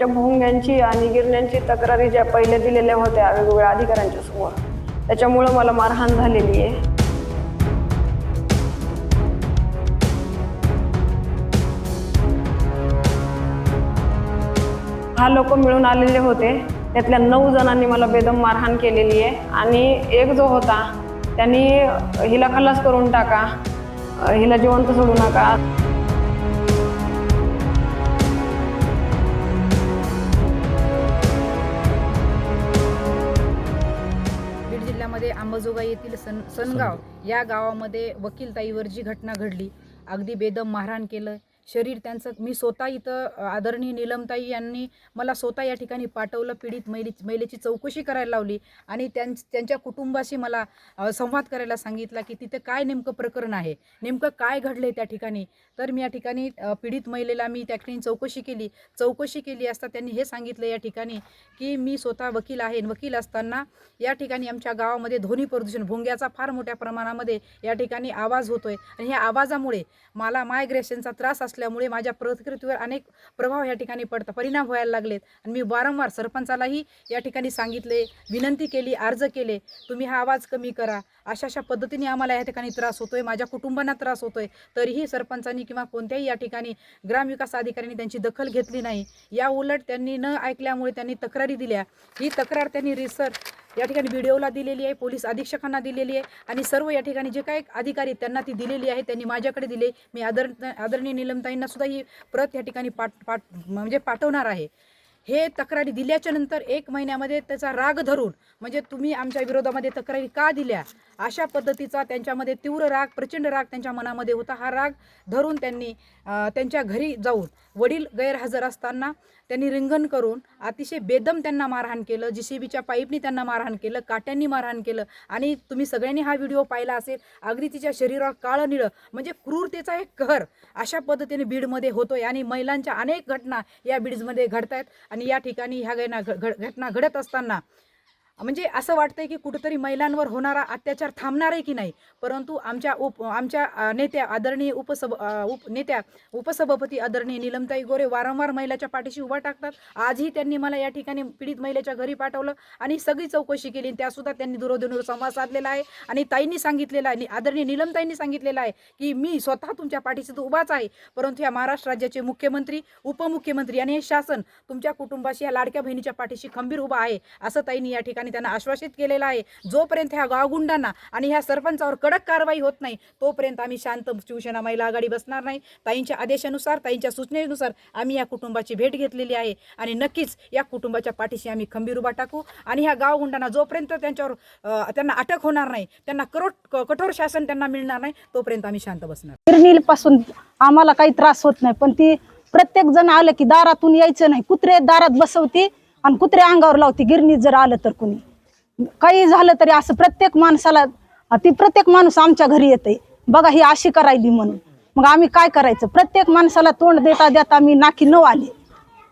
च्या भोंग्यांची आणि गिरण्यांची तक्रारी ज्या पहिले दिलेल्या होत्या वेगवेगळ्या अधिकाऱ्यांच्या समोर त्याच्यामुळं मला मारहाण झालेली आहे. हा लोक मिळून आलेले होते. त्यातल्या नऊ जणांनी मला बेदम मारहाण केलेली आहे. आणि एक जो होता त्यांनी हिला खल्लास करून टाका हिला जिवंत सोडू नका. जिल्ह्यामध्ये अंबाजोगाई येथील सन सनगाव. या गावामध्ये वकीलताईवर जी घटना घडली अगदी बेदम मारहाण केलं शरीर त्यांचं मी स्वतः इथं आदरणीय नीलमताई यांनी मला स्वतः या ठिकाणी पाठवलं पीडित महिले महिलेची चौकशी करायला लावली आणि त्यां त्यांच्या कुटुंबाशी मला संवाद करायला सांगितला की तिथे काय नेमकं प्रकरण आहे नेमकं काय घडलं त्या ठिकाणी. तर मी या ठिकाणी पीडित महिलेला मी त्या ठिकाणी चौकशी केली. चौकशी केली असता त्यांनी हे सांगितलं या ठिकाणी की मी स्वतः वकील आहे आणि वकील असताना या ठिकाणी आमच्या गावामध्ये ध्वनी प्रदूषण भोंग्याचा फार मोठ्या प्रमाणामध्ये या ठिकाणी आवाज होतोय आणि ह्या आवाजामुळे मला मायग्रेशनचा त्रास असल्यामुळे माझ्या प्रकृतीवर अनेक प्रभाव या ठिकाणी पडतात परिणाम व्हायला लागलेत. आणि मी वारंवार सरपंचालाही या ठिकाणी सांगितले विनंती केली अर्ज केले तुम्ही हा आवाज कमी करा. अशा अशा पद्धतीने आम्हाला या ठिकाणी त्रास होतोय माझ्या कुटुंबांना त्रास होतोय. तरीही सरपंचांनी किंवा कोणत्याही या ठिकाणी ग्रामविकास अधिकाऱ्यांनी त्यांची दखल घेतली नाही. या उलट त्यांनी न ऐकल्यामुळे त्यांनी तक्रारी दिल्या. ही तक्रार त्यांनी रिसर्च या ठिकाणी व्हिडिओला दिलेली आहे पोलीस अधीक्षकांना दिलेली आहे आणि सर्व या ठिकाणी जे काही अधिकारी त्यांना ती दिलेली आहे त्यांनी माझ्याकडे दिले. मी आदर आदरणीय निलमताईंना सुद्धा ही प्रत या ठिकाणी पाठ पाठ म्हणजे पाठवणार आहे. हे तक्रारी दिल्याच्या नंतर एक महिन्यामध्ये त्याचा राग धरून म्हणजे तुम्ही आमच्या विरोधामध्ये तक्रारी का दिल्या? अशा पद्धतीचा त्यांच्यामध्ये तीव्र राग प्रचंड राग त्यांच्या मनामध्ये होता. हा राग धरून त्यांनी त्यांच्या घरी जाऊन वडील गैरहजर असताना त्यांनी रिंगण करून अतिशय बेदम त्यांना मारहाण केलं. जी सी बीच्या पाईपनी त्यांना मारहाण केलं काट्यांनी मारहाण केलं. आणि तुम्ही सगळ्यांनी हा व्हिडिओ पाहिला असेल अगदी तिच्या शरीरावर काळं निळं म्हणजे क्रूरतेचा एक कहर अशा पद्धतीने बीडमध्ये होतोय. आणि महिलांच्या अनेक घटना या बीड्समध्ये घडत आहेत आणि या ठिकाणी ह्या घटना घटना घडत असताना म्हणजे असं वाटतंय की कुठंतरी महिलांवर होणारा अत्याचार थांबणार आहे की नाही? परंतु आमच्या उप आमच्या नेत्या आदरणीय उपसभ उप नेत्या उपसभापती आदरणीय निलमताई गोरे वारंवार महिलाच्या पाठीशी उभा टाकतात. आजही त्यांनी मला या ठिकाणी पीडित महिलेच्या घरी पाठवलं आणि सगळी चौकशी केली त्यासुद्धा त्यांनी दूरध्वनीवर संवाद साधलेला आहे. आणि ताईंनी सांगितलेलं आहे आदरणीय निलमताईंनी सांगितलेलं आहे की मी स्वतः तुमच्या पाठीशी तर उभाच आहे. परंतु या महाराष्ट्र राज्याचे मुख्यमंत्री उपमुख्यमंत्री आणि हे शासन तुमच्या कुटुंबाशी या लाडक्या बहिणीच्या पाठीशी खंबीर उभा आहे असं ताईंनी या ठिकाणी त्यांना आश्वासित केलेलं आहे. जोपर्यंत ह्या गावगुंडांना आणि ह्या सरपंचावर कडक कारवाई होत नाही तोपर्यंत आम्ही शांत शिवसेना महिला आघाडी बसणार नाही. ताईंच्या आदेशानुसार ताईंच्या सूचनेनुसार आम्ही या कुटुंबाची भेट घेतलेली आहे. आणि नक्कीच या कुटुंबाच्या पाठीशी आम्ही खंबीर उभा टाकू. आणि ह्या गावगुंडांना जोपर्यंत त्यांच्यावर त्यांना अटक होणार नाही त्यांना करोट कठोर शासन त्यांना मिळणार नाही तोपर्यंत आम्ही शांत बसणार. गिरणील पासून आम्हाला काही त्रास होत नाही पण ती प्रत्येक जण आलं की दारातून यायचं नाही. कुत्रे दारात बसवती आणि कुत्रे अंगावर लावती गिरणीत जर आलं तर कुणी. काही झालं तरी असं प्रत्येक माणसाला ती प्रत्येक माणूस आमच्या घरी येते बघा ही अशी करायली म्हणून. मग आम्ही काय करायचं? प्रत्येक माणसाला तोंड देता देता मी नाकी नऊ आले.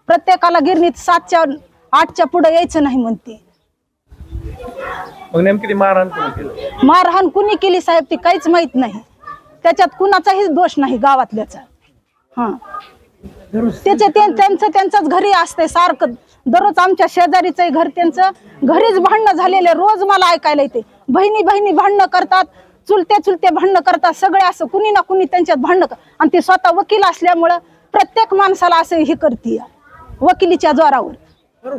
प्रत्येकाला गिरणीत सातच्या आठच्या पुढे यायचं नाही म्हणते. मारहाण कोणी केलं? साहेब ती काहीच माहीत नाही. त्याच्यात कुणाचाही दोष नाही गावातल्याचा. हा. त्याचे ते- त्यांचं त्यांचंच घरी असते सारखं. दररोज आमच्या शेजारीचं घर त्यांचं घरीच भांडणं झालेले रोज मला ऐकायला येते. बहिणी बहिणी भांडणं करतात. चुलते चुलते भांडणं करतात. सगळे असं कुणी ना कुणी त्यांच्यात भांडणं आणि ते स्वतः वकील असल्यामुळं प्रत्येक माणसाला असं हे करते वकिलीच्या जोरावर.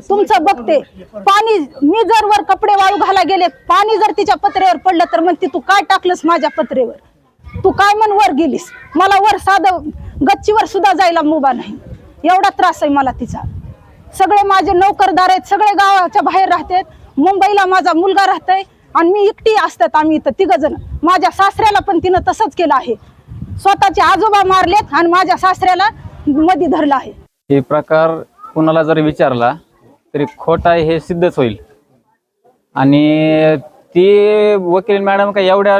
तुमचं बघते पाणी मी जर वर कपडे वाळू घाला गेले पाणी जर तिच्या पत्रेवर पडलं तर म्हणते तू काय टाकलंस माझ्या पत्रेवर तू काय म्हण वर गेलीस? मला वर साधं गच्चीवर सुद्धा जायला मुभा नाही. एवढा त्रास आहे मला तिचा. सगळे माझे नोकरदार आहेत सगळे गावाच्या बाहेर राहतात. मुंबईला माझा मुलगा राहतोय आणि मी एकटी असतात आम्ही इथं तिघ जण. माझ्या सासऱ्याला पण तिनं तसंच केलं आहे. स्वतःचे आजोबा मारलेत आणि माझ्या सासऱ्याला मध्ये धरलं आहे. हे प्रकार कुणाला जर विचारला तरी खोट आहे हे सिद्धच होईल. आणि ती वकील मॅडम का एवढ्या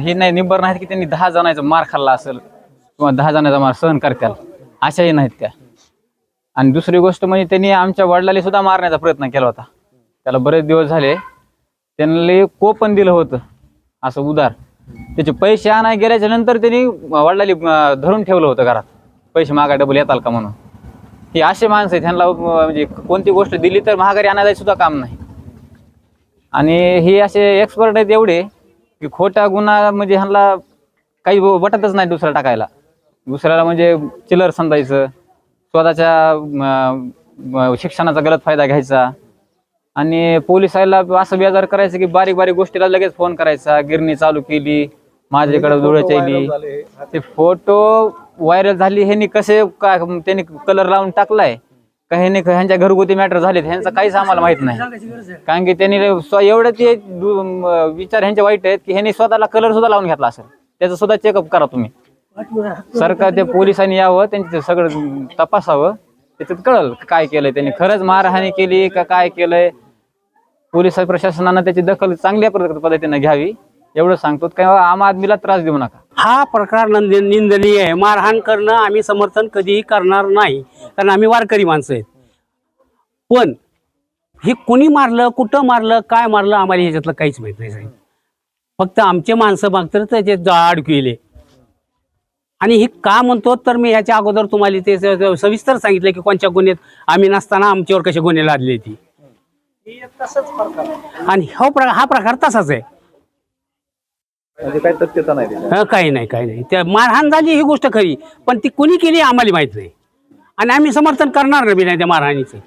हे नाही निबर नाहीत की त्यांनी दहा जणांचा मार खाल्ला असेल किंवा दहा जणांचा मार सहन करत्याल. अशाही नाहीत त्या. आणि दुसरी गोष्ट म्हणजे त्यांनी आमच्या वडिलाला सुद्धा मारण्याचा प्रयत्न केला होता. त्याला बरेच दिवस झाले. त्यांना कोपन दिलं होतं. असं उदार. त्याचे पैसे आणाय गेल्याच्यानंतर त्यांनी वडिलाली धरून ठेवलं होतं घरात. पैसे मागा डबल येताल का म्हणून. हे असे माणसं आहेत. ह्यांना म्हणजे कोणती गोष्ट दिली तर महागारी आणायला सुद्धा काम नाही. आणि हे असे एक्सपर्ट आहेत एवढे की खोटा गुन्हा म्हणजे ह्यांना काही वटतच नाही दुसरा टाकायला. दुसऱ्याला म्हणजे चिलर समजायचं. स्वतःच्या शिक्षणाचा गलत फायदा घ्यायचा. आणि पोलिसाला असं बेजार करायचं की बारीक बारीक गोष्टीला लगेच फोन करायचा. गिरणी चालू केली माझ्याकडे धुळं चैली ते फोटो व्हायरल झाली ह्यांनी कसे काय त्यांनी कलर लावून टाकलाय? का ह्यांनी ह्यांच्या घरगुती मॅटर झालेत? ह्यांचं काहीच आम्हाला माहीत नाही. कारण की त्यांनी एवढं ते विचार ह्यांचे वाईट आहेत की ह्यांनी स्वतःला कलर सुद्धा लावून घेतला असेल. त्याचं सुद्धा चेकअप करा तुम्ही. सरकार त्या पोलिसांनी यावं त्यांचं सगळं तपासावं. त्याच्यात कळल काय केलंय त्यांनी. खरंच मारहाणी केली का काय केलंय? पोलीस प्रशासनानं त्याची दखल चांगल्या पद्धतीने घ्यावी. एवढं सांगतो. काय आम आदमीला त्रास देऊ नका. हा प्रकार नंद निंदनीय आहे. मारहाण करणं आम्ही समर्थन कधीही करणार नाही. कारण आम्ही वारकरी माणसं आहेत. पण हे कोणी मारलं कुठं मारलं काय मारलं आम्हाला ह्याच्यातलं काहीच माहीत नाही साहेब. फक्त आमचे माणसं मागतर त्याचे जाड केले आणि हे का म्हणतो तर मी ह्याच्या अगोदर तुम्हाला ते स- सविस्तर सांगितलं की कोणत्या गुन्ह्यात आम्ही नसताना आमच्यावर कसे गुन्हे लादले ती आणि हा प्रकार हा प्रकार तसाच आहे. म्हणजे काही तथ्यता नाही. हं, काही नाही काही नाही. त्या मारहाण झाली ही गोष्ट खरी पण ती कोणी केली आम्हाला माहीत नाही. आणि आम्ही समर्थन करणार बी नाही त्या मारहाणीचं.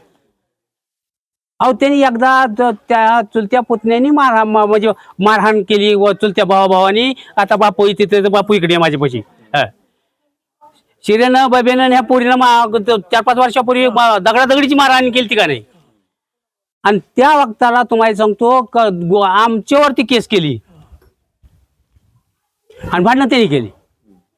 अहो त्यांनी एकदा ज- त्या चुलत्या पुतण्यानी मार म- म्हणजे मारहाण केली व चुलत्या भावा भावानी आता बापू इथे तर बापू इकडे आहे माझ्यापाशी. हं. शिरेनं बबेनं ह्या पोरीनं मा- चार पाच वर्षापूर्वी ब- दगडादगडीची मारहाण केली ती का नाही? आणि त्या वक्ताला तुम्हाला सांगतो क- गो- आमच्यावरती केस केली. आणि भांडणं त्यांनी केली.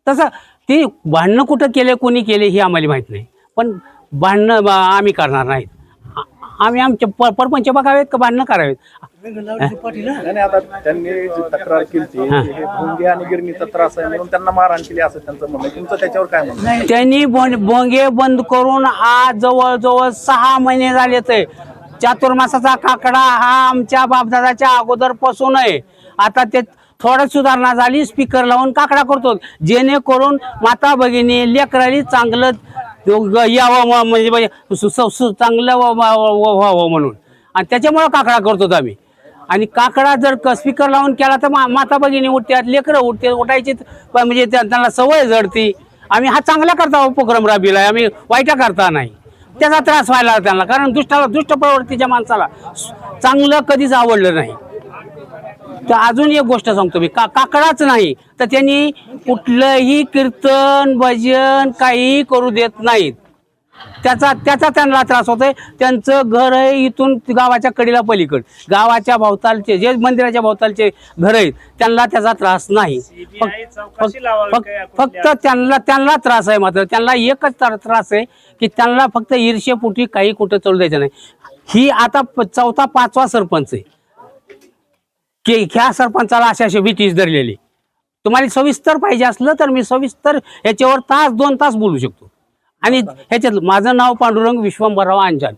तसं ते भांडणं कुठं केले कोणी केले हे आम्हाला माहीत नाही. पण भांडणं आम्ही करणार नाहीत. आ- आम्ही आमच्या प परपंच बघावेत का भांडणं करावेत? नाही नाही, आता त्यांनी जी तक्रार केली हे. भोंगे आणि गिरणीचा त्रास आहे म्हणून त्यांना मारहाण केली असं त्यांचं म्हणणं आहे. तुमचं त्याच्यावर काय म्हणणं आहे? त्यांनी बों- भोंगे बंद करून आज जवळजवळ सहा महिने झाले ते. चातुर्मासाचा काकडा हा आमच्या बापदादाच्या अगोदरपासून आहे. आता ते थोडं सुधारणा झाली स्पीकर लावून काकडा करतो. जेणेकरून माता भगिनी लेकराली चांगलं ग- यावं म- म्हणजे म्हणजे सु- सु- सु- चांगलं व- व- व- व्हावं म्हणून. आणि त्याच्यामुळं काकडा करतो आम्ही. आणि काकडा जर स्पीकर लावून केला तर मा- माता भगिनी उठतात लेकरं उठते उठायची म्हणजे त्या- त्यांना सवय जडती. आम्ही हा चांगला करता हो उपक्रम राबविलाय आम्ही वाईटा करता नाही. त्याचा त्रास व्हायला त्यांना कारण दुष्टाला दुष्ट प्रवृत्तीच्या माणसाला चांगलं कधीच आवडलं नाही. तर अजून एक गोष्ट सांगतो मी का काकडाच नाही तर त्यांनी कुठलंही कीर्तन भजन काही करू देत नाहीत. त्याचा त्याचा त्यांना त्रास होतोय. त्यांचं घर आहे इथून गावाच्या कडीला पलीकड. गावाच्या भोवतालचे जे मंदिराच्या भोवतालचे घर आहेत त्यांना त्याचा त्रास नाही. फक्त त्यांना त्यांना त्रास आहे मात्र. त्यांना एकच त्र- त्रास आहे की त्यांना फक्त ईर्ष्यपोटी काही कुठं चालू द्यायचं नाही. ही आता चौथा पाचवा सरपंच आहे. की ह्या सरपंचाला अशा अशा भीतीच धरलेली तुम्हाला सविस्तर पाहिजे असलं तर मी सविस्तर ह्याच्यावर तास दोन तास बोलू शकतो. आणि ह्याच्यात माझं नाव पांडुरंग विश्वंभरराव अंजान.